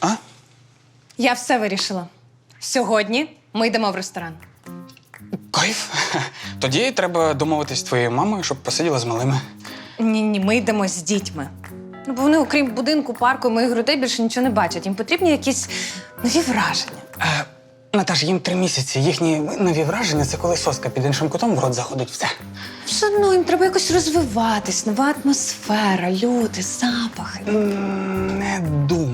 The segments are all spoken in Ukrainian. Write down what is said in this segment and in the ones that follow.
А? Я все вирішила. Сьогодні ми йдемо в ресторан. Кайф. Тоді треба домовитись з твоєю мамою, щоб посиділа з малими. Ні, ні, ми йдемо з дітьми. Ну, бо вони, окрім будинку, парку і моїх грудей, більше нічого не бачать. Їм потрібні якісь нові враження. Е, Наташ, їм три місяці. Їхні нові враження це коли соска під іншим кутом в рот заходить. Все. Все одно їм треба якось розвиватись, нова атмосфера, люди, запахи. М, Не думаю,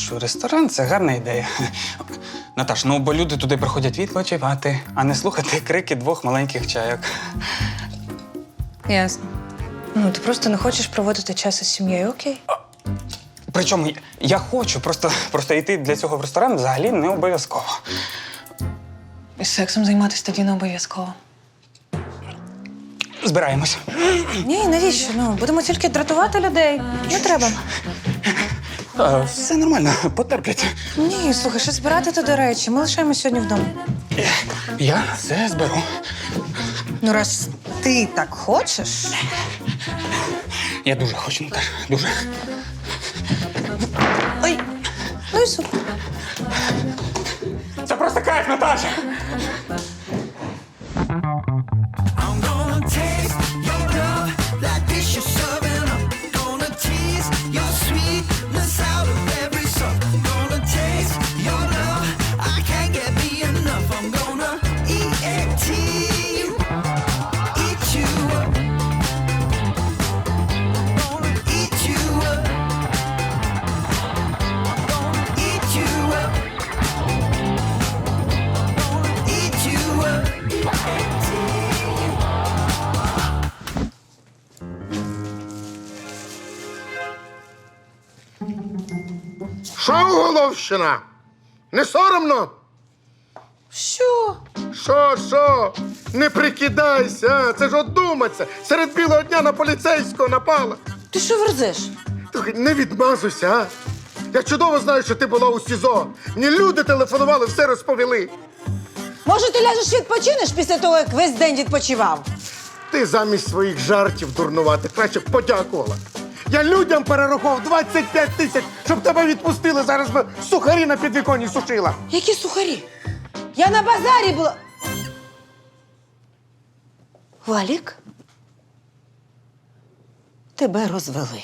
що ресторан це гарна ідея. Наташ, ну бо люди туди приходять відпочивати, а не слухати крики двох маленьких чайок. Ясно. Ну, ти просто не хочеш проводити час із сім'єю, окей? Причому я хочу, просто, просто йти для цього в ресторан взагалі не обов'язково. І сексом займатися тоді не обов'язково. Збираємось. Ні, навіщо? Ну, будемо тільки дратувати людей. Не треба. Е, Все нормально, потерплять. Ні, слухай, що збирати то до речі. Ми лишаємось сьогодні вдома. Я все зберу. Ну, раз ти так хочеш. Я дуже хочу, Наташ, дуже. Ой, ну і супер. Це просто кайф, Наташа! Головщина? Не соромно? Що? Що, що? Не прикидайся, а? це ж одуматься. Серед білого дня на поліцейського напала. Ти що верзеш? Слухай, не відмазуйся, а? Я чудово знаю, що ти була у СІЗО. Мені люди телефонували, все розповіли. Може, ти ляжеш відпочинеш після того, як весь день відпочивав? Ти замість своїх жартів дурнувати краще б подякувала. Я людям перерахував 25 тисяч, щоб тебе відпустили. Зараз би сухарі на підвіконні сушила. Які сухарі? Я на базарі була. Валік? Тебе розвели.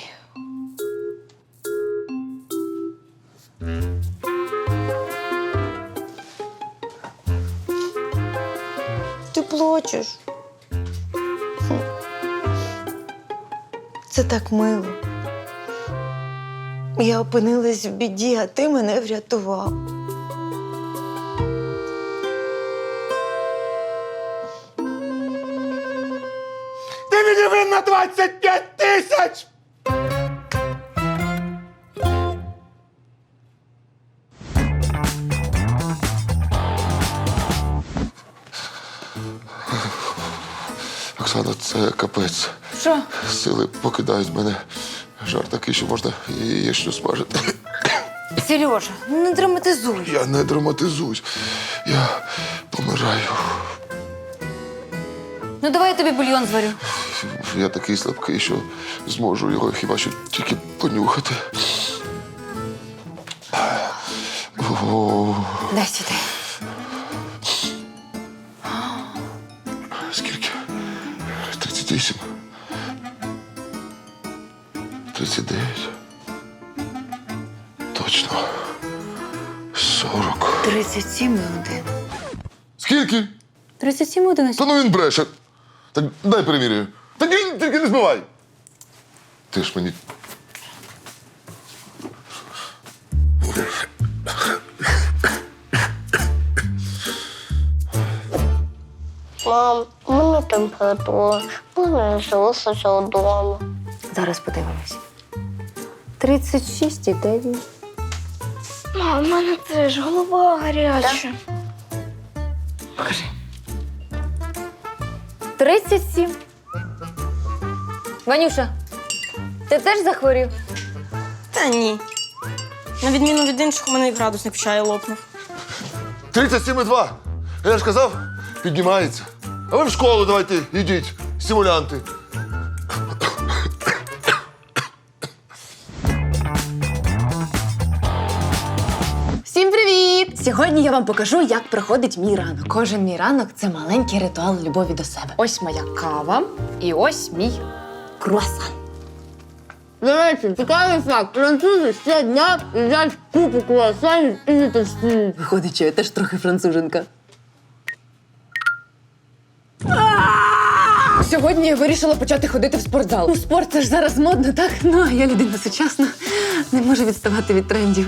Ти плачеш. Це так мило. Я опинилась в біді, а ти мене врятував. Ти мені винна 25 тисяч! Оксана, це капець. Що? Сили покидають мене. Жар такий, що можна яєчню смажити. Сережа, ну не драматизуй. Я не драматизуюсь. Я помираю. Ну давай я тобі бульйон зварю. Я такий слабкий, що зможу його хіба що тільки понюхати. О, Дай сюди. скільки? 38. 39. Точно. 40. 37 і. Скільки? 37 і 11. Та ну він бреше. Так дай перевірю. Та ні, тільки не збивай. Ти ж мені. Мам, у мене температура. Можна я залишуся вдома. Зараз подивимось. 36 і 9. Мам, у мене теж голова гаряча. 37. Ванюша, ти теж захворів? Та ні. На відміну від інших, у мене і градусник в чаї лопнув. 37,2. Я ж казав, піднімається. А ви в школу давайте йдіть, стимулянти. Сьогодні я вам покажу, як проходить мій ранок. Кожен мій ранок це маленький ритуал любові до себе. Ось моя кава і ось мій круасан. До речі, цікавий факт. Французи ще дня їдять купу круасанів і не тестують. Виходить, що я теж трохи француженка. Сьогодні я вирішила почати ходити в спортзал. Ну, спорт це ж зараз модно, так? Ну, а я людина сучасна, не можу відставати від трендів.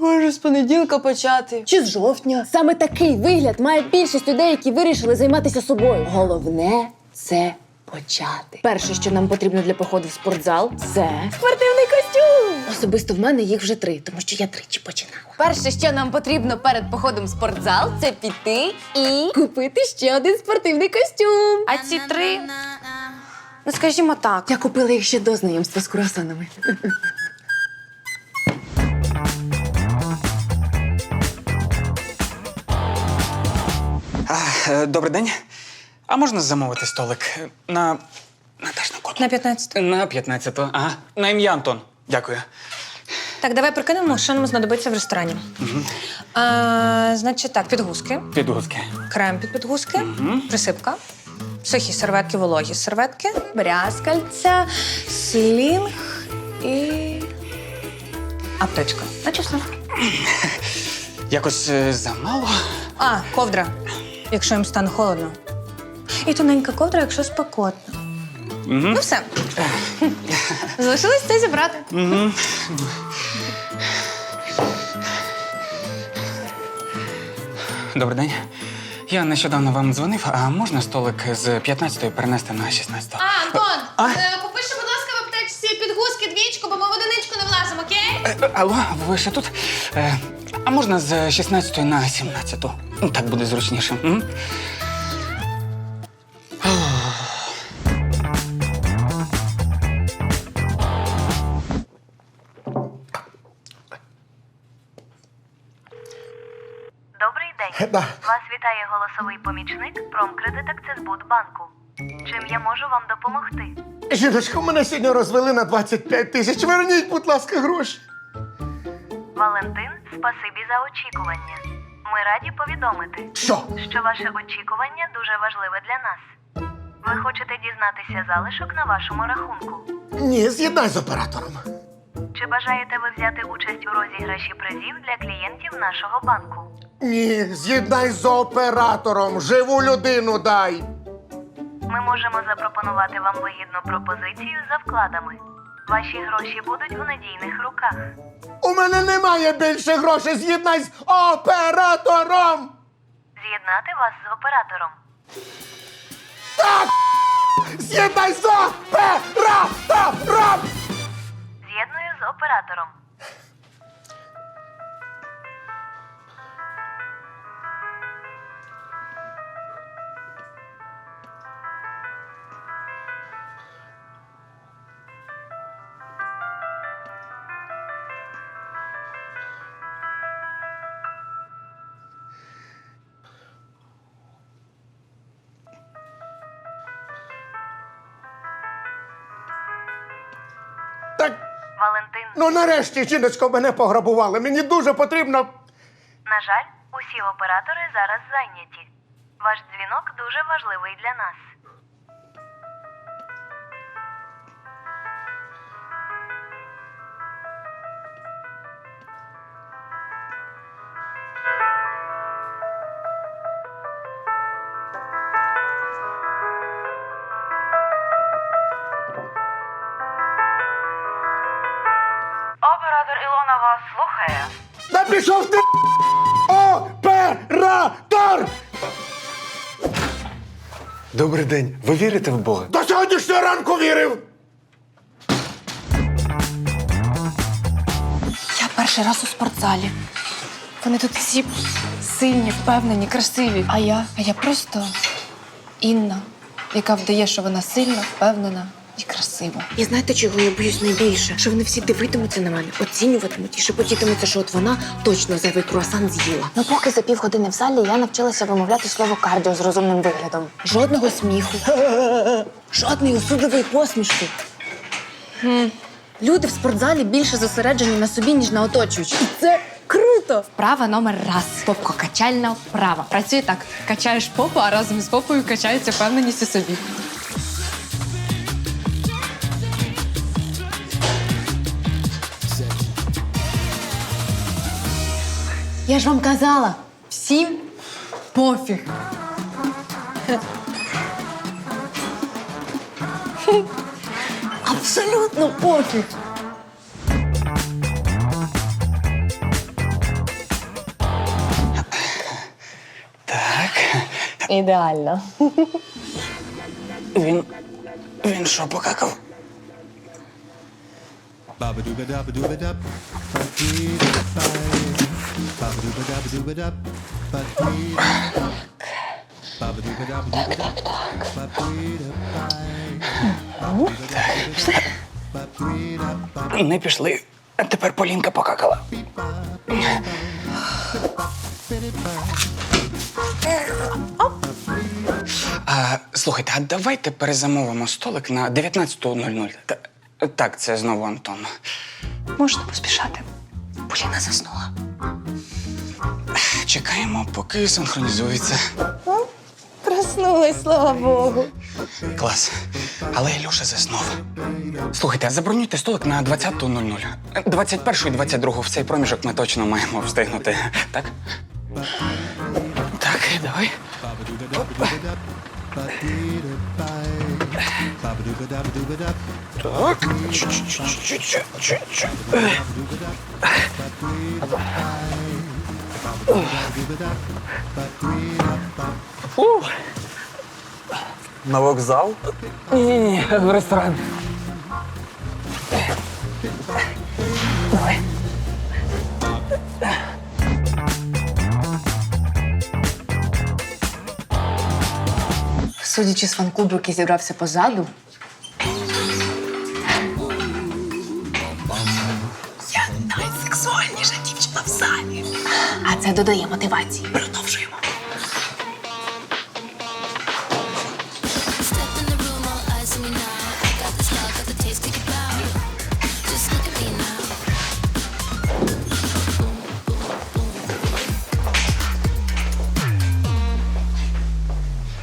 Може, з понеділка почати. Чи з жовтня? Саме такий вигляд має більшість людей, які вирішили займатися собою. Головне це почати. Перше, що нам потрібно для походу в спортзал, це спортивний костюм. Особисто в мене їх вже три, тому що я тричі починала. Перше, що нам потрібно перед походом в спортзал, це піти і купити ще один спортивний костюм. А ці три, ну скажімо так, Я купила їх ще до знайомства з круасанами. Добрий день. А можна замовити столик на. Наташ, на коду? на 15. На 15-ту. Ага. На ім'я Антон. Дякую. Так, давай прикинемо, що нам знадобиться в ресторані. А, значить так, підгузки, Підгузки. крем під підгузки, присипка, сухі серветки, вологі серветки, брязкальця, слінг і аптечка. Наче все. Якось е, замало. А, ковдра, якщо їм стане холодно. І тоненька ковдра, якщо спекотно. Ну все. Залишилось це зібрати. Добрий день. Я нещодавно вам дзвонив, а можна столик з 15-ї перенести на 16-ту? А, Антон, А? е, попиши, будь ласка, в аптечці підгузки двічку, бо ми в одиничку не влазимо, окей? Е, е, Алло, ви ще тут? Е, а можна з 16-ї на 17-ту? Ну, Так буде зручніше. М? Добрий день. Да. Вас вітає голосовий помічник Промкредит Акцесбудбанку. Чим я можу вам допомогти? Жіночко, мене сьогодні розвели на 25 тисяч. Верніть, будь ласка, гроші. Валентин, спасибі за очікування. Ми раді повідомити, Що? що ваше очікування дуже важливе для нас. Ви хочете дізнатися залишок на вашому рахунку. Ні, з'єднай з оператором. Чи бажаєте ви взяти участь у розіграші призів для клієнтів нашого банку? Ні, з'єднай з оператором. Живу людину дай. Ми можемо запропонувати вам вигідну пропозицію за вкладами. Ваші гроші будуть у надійних руках. У мене немає більше грошей. З'єднай з оператором. З'єднати вас з оператором. З'єднай з оператором. З'єдную з оператором. Ну нарешті, жіночко, мене пограбували. Мені дуже потрібно. на жаль, усі оператори зараз зайняті. Ваш дзвінок дуже важливий для нас. Слухає. Та пішов ти оператор! Добрий день. Ви вірите в Бога? До сьогоднішнього ранку вірив. Я перший раз у спортзалі. Вони тут всі сильні, впевнені, красиві. А я? А я просто Інна, яка вдає, що вона сильна, впевнена і. І знаєте, чого я боюсь найбільше? Що вони всі дивитимуться на мене, оцінюватимуть і шепотітимуться, що от вона точно зайвий круасан з'їла. Ну, поки за півгодини в залі я навчилася вимовляти слово кардіо з розумним виглядом. Жодного сміху, жодної осудливої посмішки. Люди в спортзалі більше зосереджені на собі, ніж на оточуючих. І це круто! круто! Вправа номер раз. Попко-качальна вправа. Працює так. Качаєш попу, а разом з попою качається впевненість у собі. Я ж вам казала, всім пофіг. Абсолютно пофіг. Так. Ідеально. Він. Він що, покакав? Не пішли. Тепер Полінка покакала. А, слухайте, а давайте перезамовимо столик на 19.00. Та- Так, це знову Антон. Можете поспішати. Поліна заснула. Чекаємо, поки синхронізується. Проснулась, слава Богу. Клас. Але Ілюша заснув. Слухайте, а забронюйте столик на 20.00. 21 і 22 в цей проміжок ми точно маємо встигнути. Так? Так, давай. Так. Чу-чу-чу-чу-чу-чу. На вокзал? Ні-ні-ні, в ресторан. Давай. Судячи з фан-клубу, який зібрався позаду. Це додає мотивації. Продовжуємо.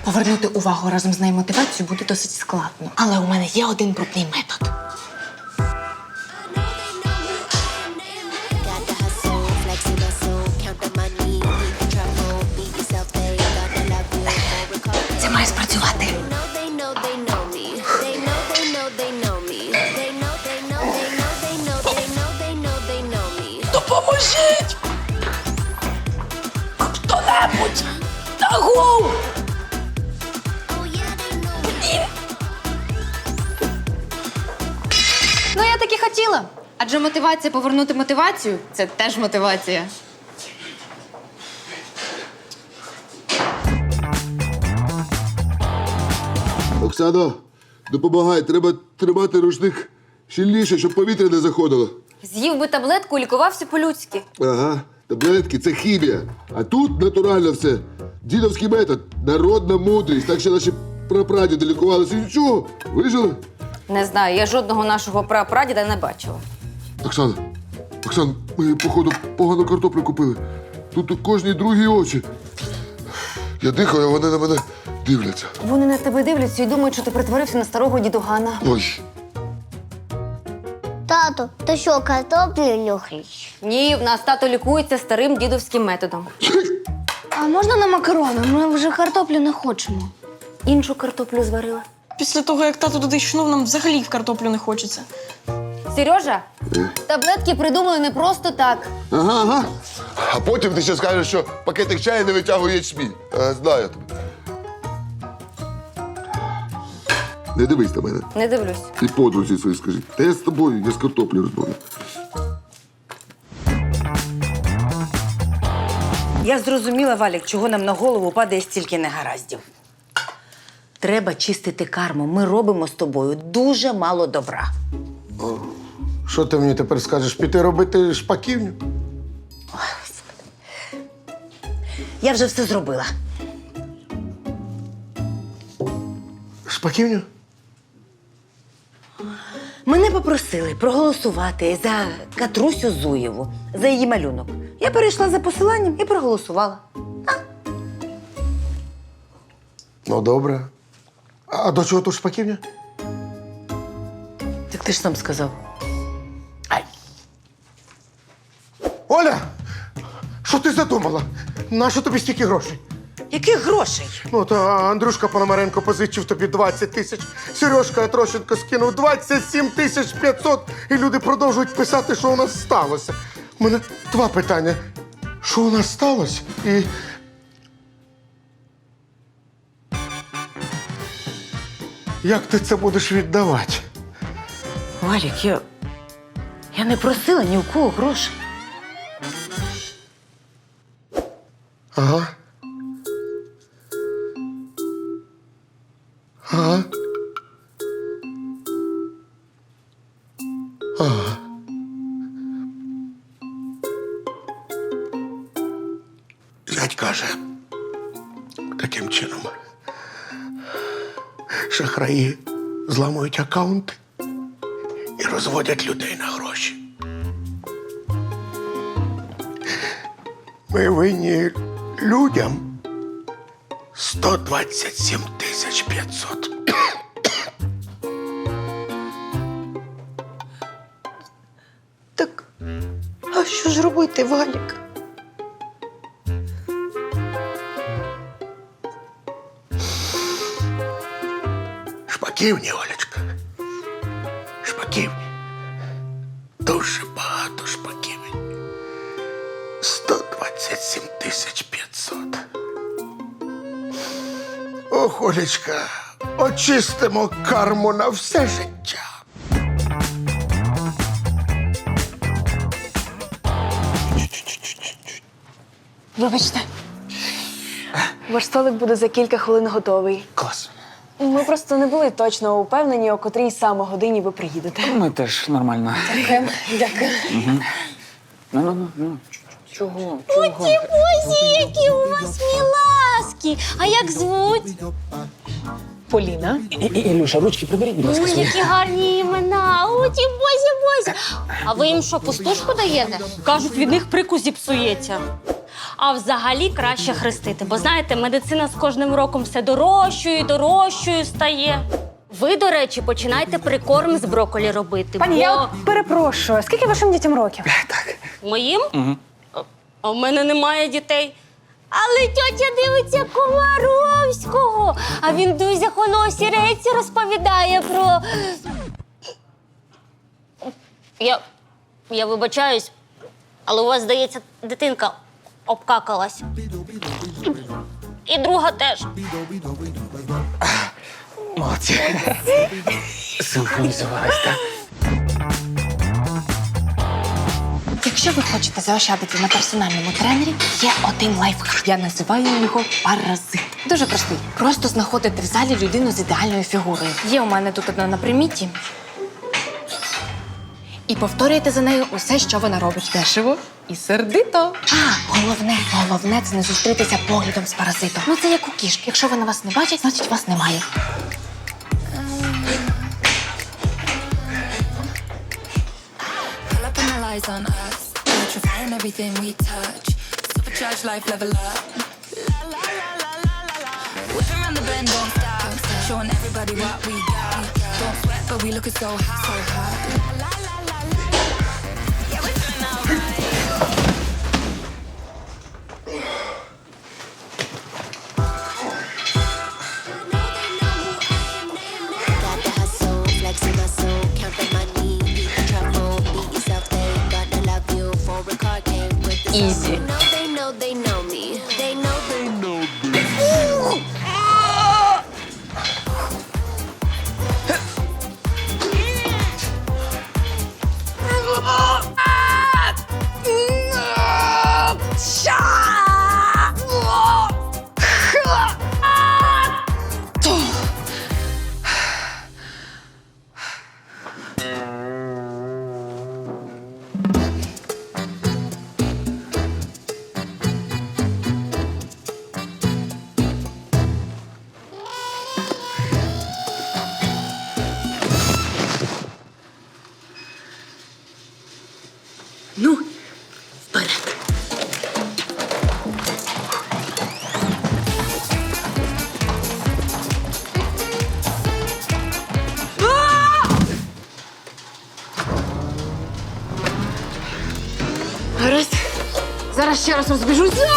Повернути увагу разом з нею мотивацію буде досить складно. Але у мене є один крутий метод. Так і хотіла. Адже мотивація повернути мотивацію це теж мотивація. Оксано, допомагай, треба тримати рушник щільніше, щоб повітря не заходило. З'їв би таблетку і лікувався по-людськи. Ага, таблетки це хімія. А тут натурально все. Дідовський метод, народна мудрість. Так що наші прапрадіди лікувалися і нічого. Вижили? Не знаю, я жодного нашого прапрадіда не бачила. Оксана, Оксан, ми, походу, погану картоплю купили. Тут у кожній другій очі. Я дихаю, а вони на мене дивляться. Вони на тебе дивляться і думають, що ти притворився на старого дідугана. Ой, Тато, ти що, картоплю нюхаєш? Ні, в нас тато лікується старим дідовським методом. А можна на макарони? Ми вже картоплю не хочемо. Іншу картоплю зварила. Після того, як тато туди йшов, нам взагалі в картоплю не хочеться. Сережа, таблетки придумали не просто так. ага, ага. А потім ти ще скажеш, що пакетик чаю не витягує ячмінь. Е, знаю тебе. Не дивись на мене. Не дивлюсь. Ти подрузі свої скажи. Та я з тобою, я з картоплі розмовляю. Я зрозуміла, Валік, чого нам на голову падає стільки негараздів. Треба чистити карму. Ми робимо з тобою дуже мало добра. Що ти мені тепер скажеш? Піти робити шпаківню? Я вже все зробила. Шпаківню? Мене попросили проголосувати за Катрусю Зуєву, за її малюнок. Я Я перейшла за посиланням і проголосувала. Ну, добре. А до чого тут шпаківня? Так ти ж сам сказав. Ай. Оля! Що ти задумала? Нащо тобі стільки грошей? Яких грошей? Ну, то Андрюшка Пономаренко позичив тобі 20 тисяч, Сережка Трощенко скинув 27 тисяч 500, і люди продовжують писати, що у нас сталося. У мене два питання. Що у нас сталося? І. Як ти це будеш віддавати? Валік, я. Я не просила ні у кого грошей. Ага. Ага. аккаунти і розводять людей на гроші. Ми винні людям 127 тисяч 500. Так, а що ж робити, Валік? Шпаківні, Олечка. Олечка, очистимо карму на все життя. Вибачте. Ваш столик буде за кілька хвилин готовий. Клас. Ми просто не були точно упевнені, о котрій саме годині ви приїдете. Ми теж нормально. Дякую. Дякую. Ну, ну, ну, ну. Чого? Оті бозі, які у вас міласки! А як звуть? Поліна. Ілюша, ручки приберіть, будь ласка. Ой, які гарні імена! Оті бозі, бозі! А ви їм що, пустушку даєте? Кажуть, від них прикус псується. А взагалі краще хрестити, бо знаєте, медицина з кожним роком все дорожчою і дорожчою стає. Ви, до речі, починайте прикорм з броколі робити. Пані, бо... я перепрошую, скільки вашим дітям років? Моїм? А- А в мене немає дітей. Але тьотя дивиться Комаровського, а він дуже хоносі речі розповідає про. Я, я вибачаюсь, але у вас, здається, дитинка обкакалась. І друга теж. Молодці. Синхронізувалась, так? Якщо ви хочете заощадити на персональному тренері, є один лайфхак. Я називаю його паразит. Дуже простий. Просто знаходите в залі людину з ідеальною фігурою. Є у мене тут одна на приміті. І повторюєте за нею усе, що вона робить. Дешево і сердито. А, головне, головне це не зустрітися поглядом з паразитом. Ну це як у кішки. Якщо вона вас не бачить, значить вас немає. On us. Electrifying everything we touch. Supercharged life level up. La la la la la la la. Whipping around the bend, don't stop. Showing everybody what we got. Don't sweat, but we looking so hot. So hot. La la la. Easy. Ще раз розбіжуся.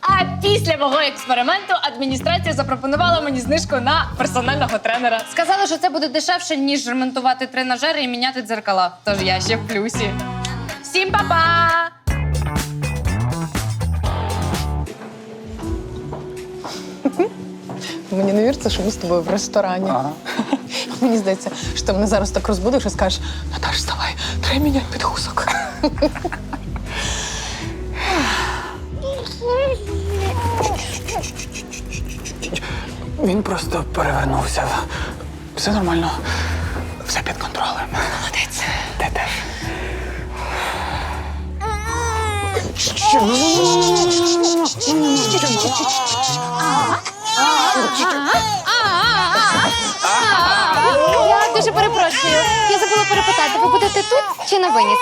А після мого експерименту адміністрація запропонувала мені знижку на персонального тренера. Сказали, що це буде дешевше, ніж ремонтувати тренажери і міняти дзеркала. Тож я ще в плюсі. Всім па-па! Мені не віриться, що ми з тобою в ресторані. Мені здається, що ти мене зараз так розбудиш і скажеш: Наташ, вставай, треба міняти підгузок. Він просто перевернувся. Все нормально. Все під контролем. Молодець. Ти теж. Я дуже перепрошую. Я забула перепитати, ви будете тут чи на виніс?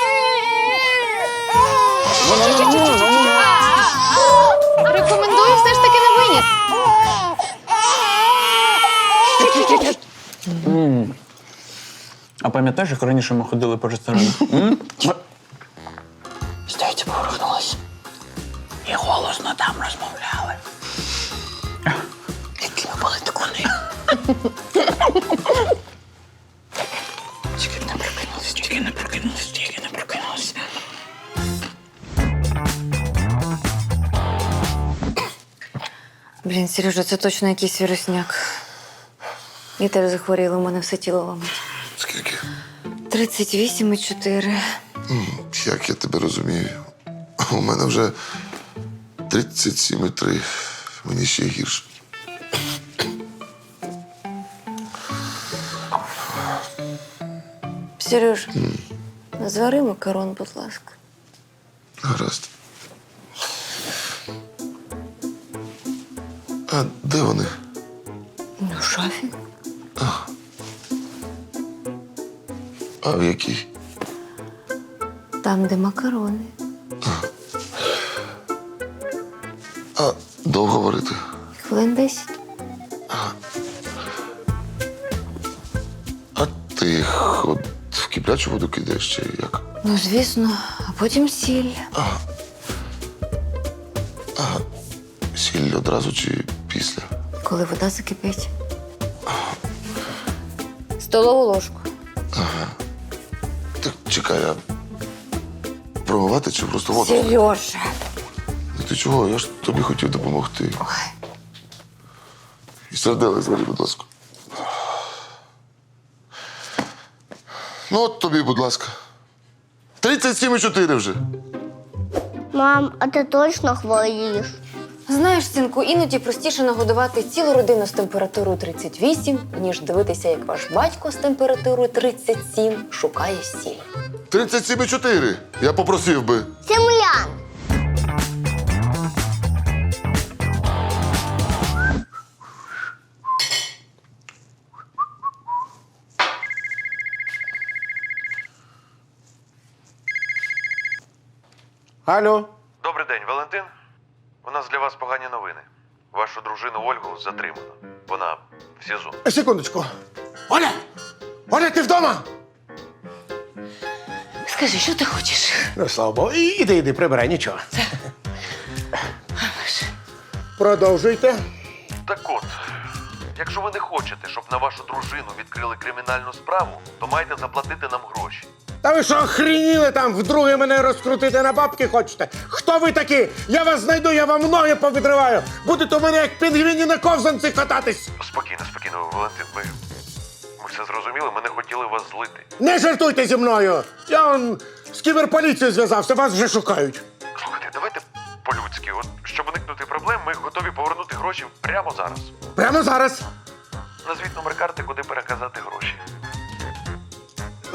А пам'ятаєш, як раніше ми ходили по ресторанах? М? Повернулась. І голосно там розмовляли. Які ми були ткуни. Тільки не прокинулись, тільки не прокинулись, тільки не прокинулись. Блін, Сережа, це точно якийсь вірусняк. Я теж захворіла, у мене все тіло ломить. Скільки? 38,4. Як я тебе розумію? У мене вже 37,3. Мені ще гірше. Сереж, звари макарон, будь ласка. Гаразд. А де вони? Ну, шафі. А в якій? Там, де макарони. А довго варити? Хвилин 10. А ти от в киплячу воду кидаєш чи як? Ну, звісно, а потім сіль. Сіль одразу чи після? Коли вода закипить. Столову ложку. Так чекай, а промивати чи просто воду? Сережа. Ну ти чого? Я ж тобі хотів допомогти. І сердели зварі, будь ласка. Ну, от тобі, будь ласка. 37,4 вже. Мам, а ти точно хворієш? Знаєш, синку, іноді простіше нагодувати цілу родину з температурою 38, ніж дивитися, як ваш батько з температурою 37 шукає сіль. 37,4. Я попросив би. Симулян. Алло, Добрий день, Валентин. У нас для вас погані новини. Вашу дружину Ольгу затримано. Вона в СІЗО. секундочку. Оля! Оля, ти вдома? Скажи, що ти хочеш? Ну, слава Богу. І- Іди, іди, прибирай, нічого. Продовжуйте. Так от, якщо ви не хочете, щоб на вашу дружину відкрили кримінальну справу, то маєте заплатити нам гроші. Та ви що охреніли там вдруге мене розкрутити на бабки хочете? Хто ви такі? Я вас знайду, я вам ноги повідриваю. Будете у мене як пінгвіні на ковзанці кататись. Спокійно, спокійно, Валентин, ми, ми все зрозуміли, ми не хотіли вас злити. Не жартуйте зі мною. Я он з кіберполіцією зв'язався, вас вже шукають. Слухайте, давайте по-людськи. От щоб уникнути проблем, ми готові повернути гроші прямо зараз. Прямо зараз. Назвіть номер карти, куди переказати гроші.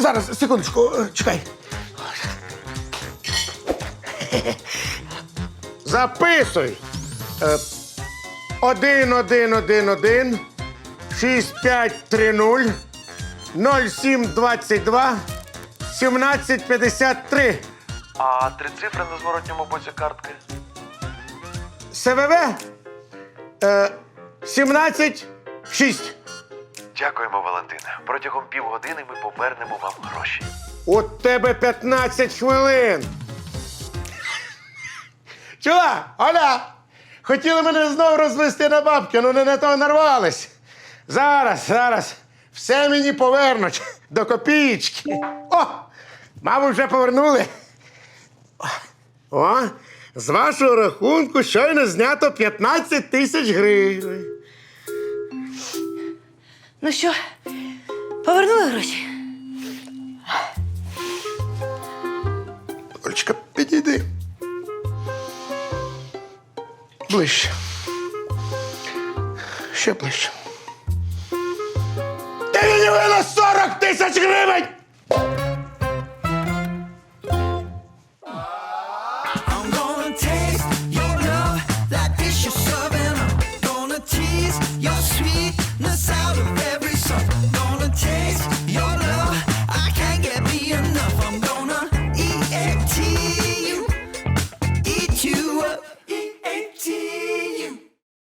Зараз, секундочку, е, чекай. Записуй. Е, Один, один, один, один, шість, п'ять, три, нуль, ноль, сім, двадцять два, сімнадцять, п'ятдесят три. А три цифри на зворотньому боці картки. СВВ? Е, 17, 6. Дякуємо, Валентине. Протягом півгодини ми повернемо вам гроші. У тебе 15 хвилин. Чула? Оля! Хотіли мене знову розвести на бабки, ну не на то нарвались. Зараз, зараз. Все мені повернуть до копієчки. О! Мабуть, вже повернули. О, з вашого рахунку щойно знято 15 тисяч гривень. Ну що, повернули гроші? Олечка, підійди. Ближче. Ще ближче. Ти мені на 40 тисяч гривень!